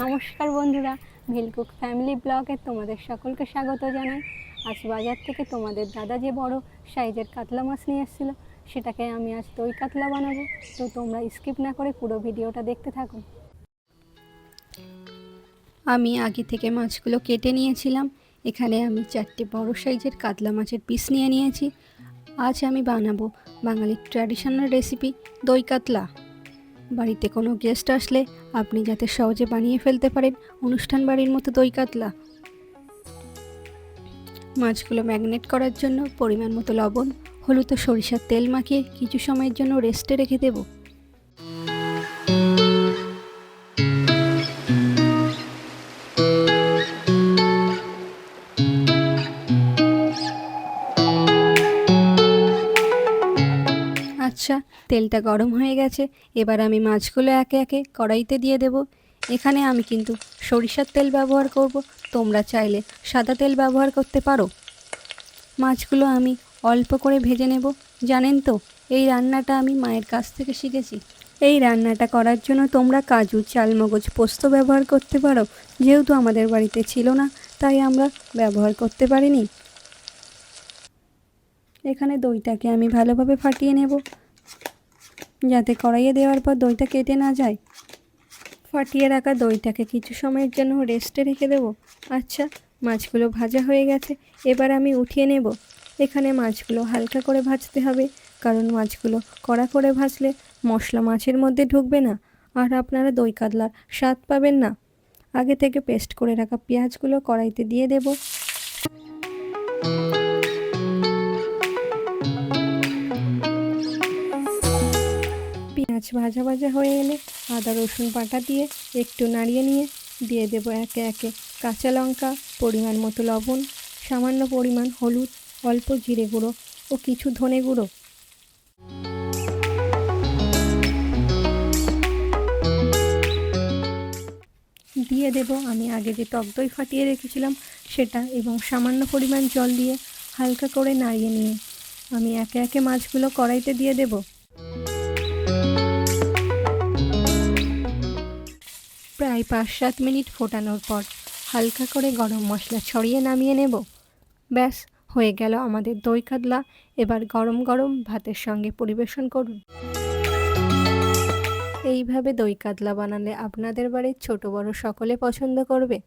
নমস্কার বন্ধুরা ভিলকুক ফ্যামিলি ব্লগে তোমাদের সকলকে স্বাগত জানাই। আজ বাজার থেকে তোমাদের দাদা যে বড় সাইজের কাতলা মাছ নিয়ে এসেছিল, সেটাকে আমি আজ দই কাতলা বানাবো। তো তোমরা স্কিপ না করে পুরো ভিডিওটা দেখতে থাকো। আমি আগে থেকে মাছগুলো কেটে নিয়েছিলাম। এখানে আমি চারটে বড় সাইজের কাতলা মাছের পিস নিয়ে নিয়েছি। আজ আমি বানাবো বাঙালির ট্র্যাডিশনাল রেসিপি দই কাতলা। বাড়িতে কোনো গেস্ট আসলে আপনি যাতে সহজে বানিয়ে ফেলতে পারেন অনুষ্ঠান বাড়ির মতো দই কাতলা। মাছগুলো ম্যাগনেট করার জন্য পরিমাণ মতো লবণ, হলুদ সরিষার তেল মাখিয়ে কিছু সময়ের জন্য রেস্টে রেখে দেব। আচ্ছা তেলটা গরম হয়ে গেছে, এবার আমি মাছগুলো একে একে কড়াইতে দিয়ে দেব। এখানে আমি কিন্তু সরিষার তেল ব্যবহার করব, তোমরা চাইলে সাদা তেল ব্যবহার করতে পারো। মাছগুলো আমি অল্প করে ভেজে নেব, জানেন তো, এই রান্নাটা আমি মায়ের কাছ থেকে শিখেছি। এই রান্নাটা করার জন্য তোমরা কাজু, চালমগজ, পোস্ত ব্যবহার করতে পারো, যেহেতু আমাদের বাড়িতে ছিল না, তাই আমরা ব্যবহার করতে পারিনি। এখানে দইটাকে আমি ভালোভাবে ফাটিয়ে নেব। যাতে কড়াইয়ে দেওয়ার পর দইটা কেটে না যায়। ফাটিয়ে রাখা দইটাকে কিছু সময়ের জন্য রেস্টে রেখে দেবো। আচ্ছা মাছগুলো ভাজা হয়ে গেছে। এবার আমি উঠিয়ে নেব। এখানে মাছগুলো হালকা করে ভাজতে হবে, কারণ মাছগুলো কড়া করে ভাজলে মশলা মাছের মধ্যে ঢুকবে না। আর আপনারা দই কাতলার স্বাদ পাবেন না। আগে থেকে পেস্ট করে রাখা পেঁয়াজগুলো কড়াইতে দিয়ে দেবো। পেঁয়াজ ভাজা ভাজা হয়ে এলে আদা রসুন বাটা দিয়ে একটু নাড়িয়ে নিয়ে দিয়ে দেবো একে একে কাঁচা লঙ্কা, পরিমাণ মতো লবণ, সামান্য পরিমাণ হলুদ, অল্প জিরে গুঁড়ো ও কিছু ধনে গুঁড়ো। দিয়ে দেব আমি আগে যে টক দই ফাটিয়ে রেখেছিলাম সেটা এবং সামান্য পরিমাণ জল দিয়ে হালকা করে নাড়িয়ে নিয়ে আমি একে একে মাছগুলো কড়াইতে দিয়ে দেবো। প্রায় পাঁচ সাত মিনিট ফোটানোর পর হালকা করে গরম মশলা ছড়িয়ে নামিয়ে নেব। ব্যাস, হয়ে গেল আমাদের দই কাতলা। এবার গরম গরম ভাতের সঙ্গে পরিবেশন করুন। এইভাবে দই কাতলা বানালে আপনাদের বাড়ির ছোট বড় সকলে পছন্দ করবে।